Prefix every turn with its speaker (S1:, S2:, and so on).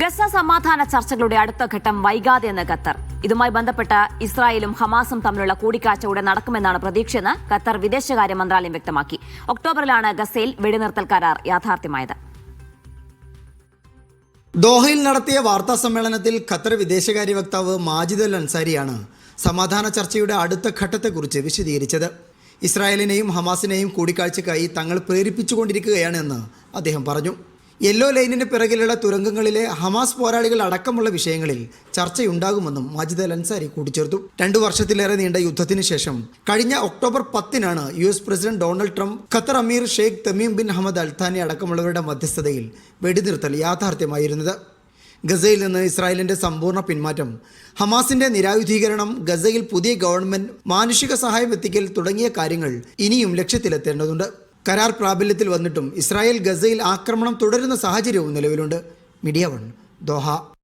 S1: Gaza സമാധാന ചർച്ചകളുടെ അടുത്ത ഘട്ടം വൈകാതെ എന്ന് ഖത്തർ. ഇതുമായി ബന്ധപ്പെട്ട് ഇസ്രായേലും ഹമാസും തമ്മിലുള്ള കൂടിക്കാഴ്ച ഉടൻ നടക്കുമെന്നാണ് പ്രതീക്ഷയെന്ന് ഖത്തർ വിദേശകാര്യ മന്ത്രാലയം വ്യക്തമാക്കി. ഒക്ടോബറിലാണ് ഗസയിൽ വെടിനിർത്തൽ കരാർ യാഥാർത്ഥ്യമായത്.
S2: ദോഹയിൽ നടത്തിയ വാർത്താ സമ്മേളനത്തിൽ ഖത്തർ വിദേശകാര്യ വക്താവ് മാജിദ് അൽ അൻസാരിയാണ് സമാധാന ചർച്ചയുടെ അടുത്ത ഘട്ടത്തെക്കുറിച്ച് വിശദീകരിച്ചത്. ഇസ്രായേലിനെയും ഹമാസിനെയും കൂടിക്കാഴ്ചക്കായി തങ്ങൾ പ്രേരിപ്പിച്ചുകൊണ്ടിരിക്കുകയാണെന്ന് അദ്ദേഹം പറഞ്ഞു. യെല്ലോ ലൈനിന് പിറകിലുള്ള തുരങ്കങ്ങളിലെ ഹമാസ് പോരാളികൾ അടക്കമുള്ള വിഷയങ്ങളിൽ ചർച്ചയുണ്ടാകുമെന്നും മാജിദ് അൽ അൻസാരി കൂട്ടിച്ചേർത്തു. രണ്ടു വർഷത്തിലേറെ നീണ്ട യുദ്ധത്തിന് ശേഷം കഴിഞ്ഞ ഒക്ടോബർ പത്തിനാണ് U S president Donald Trump Qatar Amir Sheikh Tamim bin Hamad Al Thani അടക്കമുള്ളവരുടെ മധ്യസ്ഥതയിൽ വെടിനിർത്തൽ യാഥാർത്ഥ്യമായിരുന്നത്. ഗസയിൽ നിന്ന് ഇസ്രായേലിന്റെ സമ്പൂർണ പിന്മാറ്റം ഹമാസിന്റെ നിരായുധീകരണം ഗസയിൽ പുതിയ ഗവൺമെന്റ് മാനുഷിക സഹായം എത്തിക്കൽ തുടങ്ങിയ കാര്യങ്ങൾ ഇനിയും ലക്ഷ്യത്തിലെത്തേണ്ടതുണ്ട്. കരാർ പ്രാബല്യത്തിൽ വന്നിട്ടും ഇസ്രായേൽ ഗസയിൽ ആക്രമണം തുടരുന്ന സാഹചര്യവും നിലവിലുണ്ട്. Media One Doha.